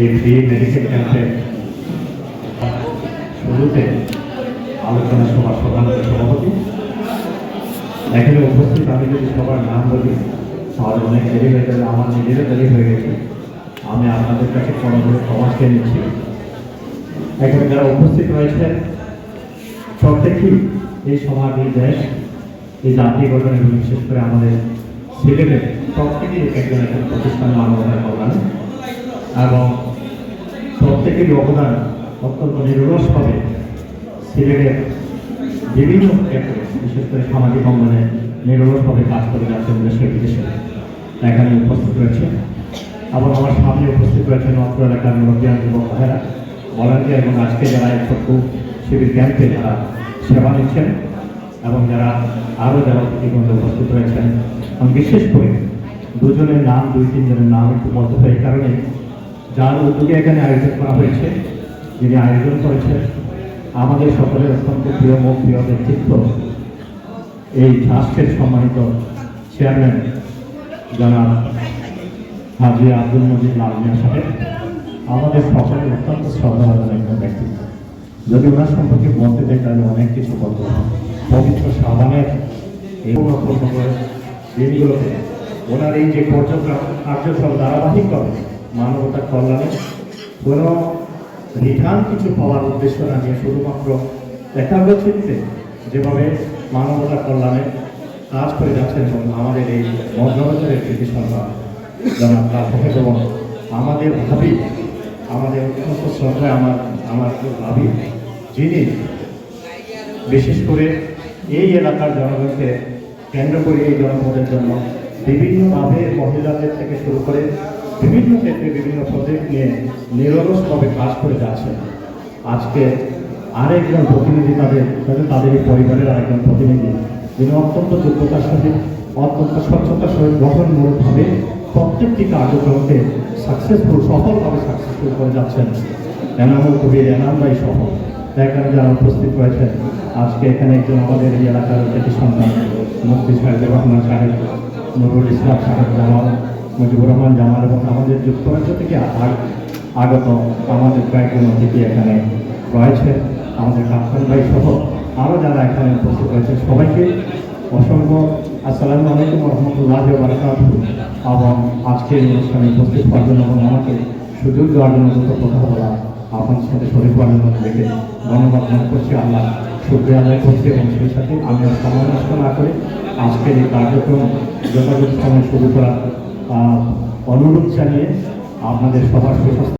এই free medical ক্যাম্পে শুরুতে আলোচনা সভা সভাপতি সভাপতি। এখানে উপস্থিত আমি যদি সবার নাম বলি, তাহলে অনেক দেরি হয়ে যাবে আমার নিজেরও দেরি হয়ে গেছে। আমি আপনাদের কাছে পরবর্তী সমাজ খেয়ে নিচ্ছি। এখানে যারা উপস্থিত রয়েছেন, প্রত্যেকেই এই সমাজ দেশ, এই জাতি গঠন বিশেষ করে আমাদের ছেলেদের প্রত্যেকেই একজন একজন প্রতিষ্ঠান মানবতার কল্যাণ এবং প্রত্যেকেরই অবদান অত্যন্ত নিরলসভাবে সিলেটের বিভিন্ন ক্ষেত্রে, বিশেষ করে সামাজিক অঙ্গনে নিরলসভাবে কাজ করে যাচ্ছেন দেশে বিদেশে। এখানে উপস্থিত রয়েছে। আবার আমার সামনে উপস্থিত রয়েছেন অত্র এলাকার মুরব্বিয়ান যুবক ভাইয়েরা ভলান্টিয়ার এবং আজকে যারা এই ছোট্ট শিবির ক্যাম্পে যারা সেবা নিচ্ছেন এবং যারা আরও যারা ইতিমধ্যে উপস্থিত রয়েছেন, আমি বিশেষ করে দুজনের নাম, দুই, তিনজনের নাম একটু বলতে এই কারণে যার উদ্যোগে এখানে আয়োজন করা হয়েছে, যিনি আয়োজন করেছেন, আমাদের সকলের অত্যন্ত প্রিয় মুখ প্রিয় ব্যক্তিত্ব, এই ট্রাস্টের সম্মানিত চেয়ারম্যান জনাব হাজি আব্দুল মজিদ লাল মিয়া সাহেব, আমাদের সকলের অত্যন্ত শ্রদ্ধাভাজন একজন ব্যক্তিত্ব। যদি ওনার সম্পর্কে বলতে চাই, তাহলে অনেক কিছু বলতে পবিত্র সাবানের এই করে দিনগুলোতে ওনার এই যে কার্যক্রম কার্যক্রম ধারাবাহিকভাবে মানবতার কল্যাণে কোনো রিটার্ন কিছু পাওয়ার উদ্দেশ্য না নিয়ে শুধুমাত্র একাগ্র চিত্তে যেভাবে মানবতার কল্যাণে কাজ করে যাচ্ছেন এবং আমাদের এই মধ্যবছরের কৃতি সন্তান জনাব রাজশেখর এবং আমাদের ভাবি, আমাদের অত্যন্ত শ্রদ্ধায় আমার আমার ভাবি, যিনি বিশেষ করে এই এলাকার জনগণকে কেন্দ্র করে এই জনপদের জন্য বিভিন্নভাবে মহিলাদের থেকে শুরু করে বিভিন্ন ক্ষেত্রে বিভিন্ন প্রজেক্ট নিয়ে নিরলসভাবে কাজ করে যাচ্ছেন আজকে আরেকজন প্রতিনিধি তাদের তাদের এই পরিবারের আরেকজন প্রতিনিধি, যিনি অত্যন্ত যোগ্যতার সহিত অত্যন্ত স্বচ্ছতার সহিত গঠনমূলকভাবে প্রত্যেকটি কার্যক্রমকে সাকসেসফুল সফলভাবে সাকসেসফুল করে যাচ্ছেন এনামুল কবির, এনাম ভাই সহ। এখানে যারা উপস্থিত রয়েছেন, আজকে এখানে একজন আমাদের এই এলাকার অতিথি সন্তান, মুফতি সাহেব রহমান সাহেব, নুরুল ইসলাম সাহেব জামাল মুজিবুর রহমান জামাল এবং আমাদের যুক্তরাজ্য থেকে আগ- আগত আমাদের কয়েকজন অতিথি এখানে রয়েছে আমাদের কাপ্তান ভাই সহ আরও যারা এখানে উপস্থিত রয়েছে সবাইকে অসংখ্য আসসালামু আলাইকুম রহমতুল্লাহ বারকাত এবং আজকের অনুষ্ঠানে উপস্থিত হওয়ার জন্য এবং আমাকে সুযোগ দেওয়ার জন্য দুটো কথা বলা আপনার সাথে শরীর করার দেখে ধন্যবাদ মনে করছি আল্লাহ শুক্রিয়া আদায় করছি এবং সেই সাথে আমি সময় নষ্ট না করে আজকের এই কার্যক্রম যথাযথ সময় শুরু আহ, অনুরোধ জানিয়ে আপনাদের সবার সুস্বাস্থ্য